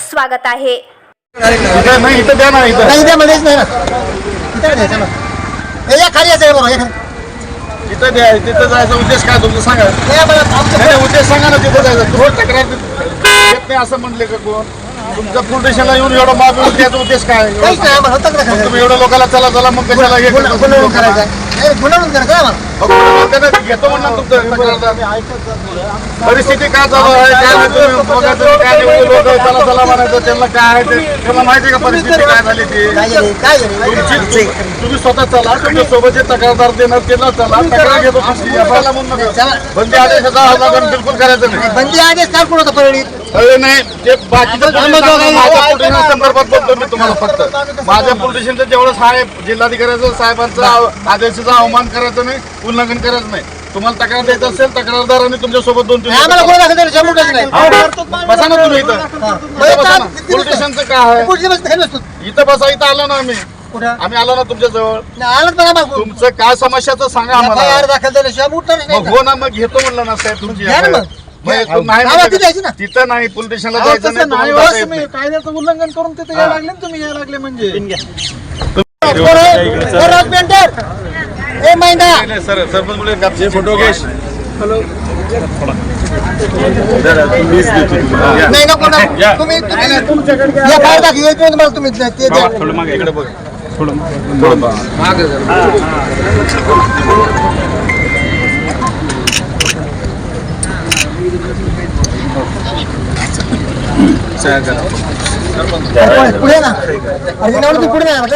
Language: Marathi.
स्वागत आहे नाही इथं द्या ना इथं नाही द्या नाही ना इथं या खाली यायचं बरोबर हे इथं द्या तिथं जायचा उद्देश काय तुमचं सांगा नाही, आम्हाला आमचं नाही, नाही, उद्देश सांगा ना तिथं जायचं रोज तक्रार येत नाही असं म्हणले का कोण तुमच्या पोलीस येऊन एवढं माफ येऊन त्याचा उद्देश काय काहीच नाही आम्हाला होतं का तुम्ही एवढं लोकांना चला चला मग कशाला हे गुन्हा गुन्हा करायचा गुन्हा नोंद करायचा आम्हाला मग गुन्हा नोंद करा, घेतो म्हणणार तुमचं तक्रारदार. परिस्थिती काय चालू आहे काय नाही तुम्ही बघा तुम्ही काय नाही लोक चला चला म्हणायचं त्यांना काय आहे ते त्यांना माहिती आहे का परिस्थिती काय झाली ती काय काय तुमची तुम्ही स्वतः चला तुमच्यासोबत जे तक्रारदार देणार त्यांना चला तक्रार घेतो तुमची याला म्हणू नका. चला. बंदी आदेशाचा उल्लंघन बिलकुल करायचं नाही बंदी आदेश काल कोण होता परळीत अरे नाही ते बाकीचं माझ्या संदर्भात बोलतो मी तुम्हाला फक्त. माझ्या पोलीस स्टेशनचं जेवढं साहेब जिल्हाधिकाऱ्याचं साहेबांचा आदेशाचा अवमान करायचं नाही उल्लंघन करायचं नाही. तुम्हाला तक्रार द्यायचं असेल तक्रारदारांनी तुमच्यासोबत दोन बसा ना तुम्ही इथं. स्टेशनचं काय आहे? इथं बसा इथं आलो ना आम्ही. आम्ही आलो ना तुमच्या जवळ तुमचं काय समस्याचं सांगा आम्हाला. हो ना मग घेतो म्हणलं ना साहेब तुमची तू द्यायची ना. का? तिथं नाही पोलीस स्टेशनला अहो, जायचं तसं नाही नाही. तुम्हाला जाता येत तुम्ही नाही. कायद्याचं उल्लंघन करून तिथे यायला लागले ना तुम्ही यायला लागले म्हणजे. पेंटर. ए मैंदा. नाही, नाही, सर सरपंच बोलले गपचे फोटो घे नाही ना कोणा तुम्ही या ते द्या. इकडे बघ. थोडं थोडं मागे पुढे ना. पुढे ना.